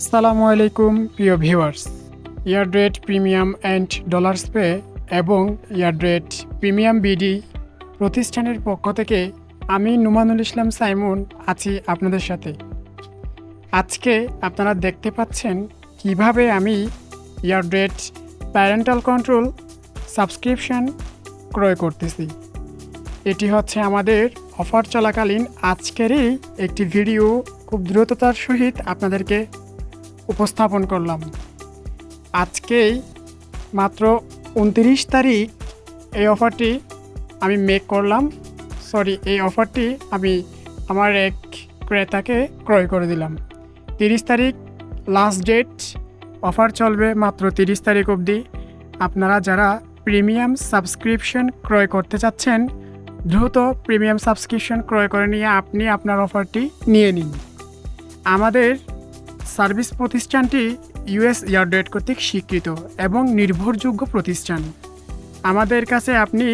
আসসালামু আলাইকুম, প্রিয় ভিউয়ার্স। ইয়ারড্রেড প্রিমিয়াম অ্যান্ড ডলার্স পে এবং ইয়ারড্রেড প্রিমিয়াম বিডি প্রতিষ্ঠানের পক্ষ থেকে আমি নুমানুল ইসলাম সাইমুন আছি আপনাদের সাথে। আজকে আপনারা দেখতে পাচ্ছেন কীভাবে আমি ইয়ারড্রেড প্যারেন্টাল কন্ট্রোল সাবস্ক্রিপশন ক্রয় করতেছি। এটি হচ্ছে আমাদের অফার চলাকালীন আজকেরই একটি ভিডিও। খুব দ্রুততার সহিত আপনাদেরকে উপস্থাপন করলাম। আজকেই মাত্র উনত্রিশ তারিখ এই অফারটি আমি মেক করলাম। সরি এই অফারটি আমি আমার এক ক্রেতাকে ক্রয় করে দিলাম। তিরিশ তারিখ লাস্ট ডেট অফার চলবে মাত্র তিরিশ তারিখ অবধি। আপনারা যারা প্রিমিয়াম সাবস্ক্রিপশন ক্রয় করতে চাচ্ছেন, দ্রুত প্রিমিয়াম সাবস্ক্রিপশন ক্রয় করে নিয়ে আপনি আপনার অফারটি নিয়ে নিন। আমাদের সার্ভিস প্রতিষ্ঠানটি ইউএস ইয়ারডেট কর্তৃক স্বীকৃত এবং নির্ভরযোগ্য প্রতিষ্ঠান। আমাদের কাছে আপনি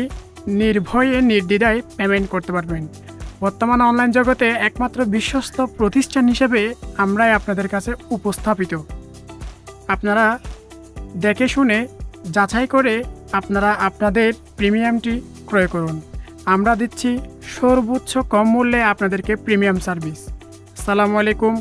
নির্ভয়ে নির্দ্বিধায় পেমেন্ট করতে পারবেন। বর্তমান অনলাইন জগতে একমাত্র বিশ্বস্ত প্রতিষ্ঠান হিসেবে আমরাই আপনাদের কাছে উপস্থাপিত। আপনারা দেখে শুনে, যাচাই করে আপনারা আপনাদের প্রিমিয়ামটি ক্রয় করুন। আমরা দিচ্ছি সর্বোচ্চ কম মূল্যে আপনাদেরকে প্রিমিয়াম সার্ভিস। আসসালামু আলাইকুম।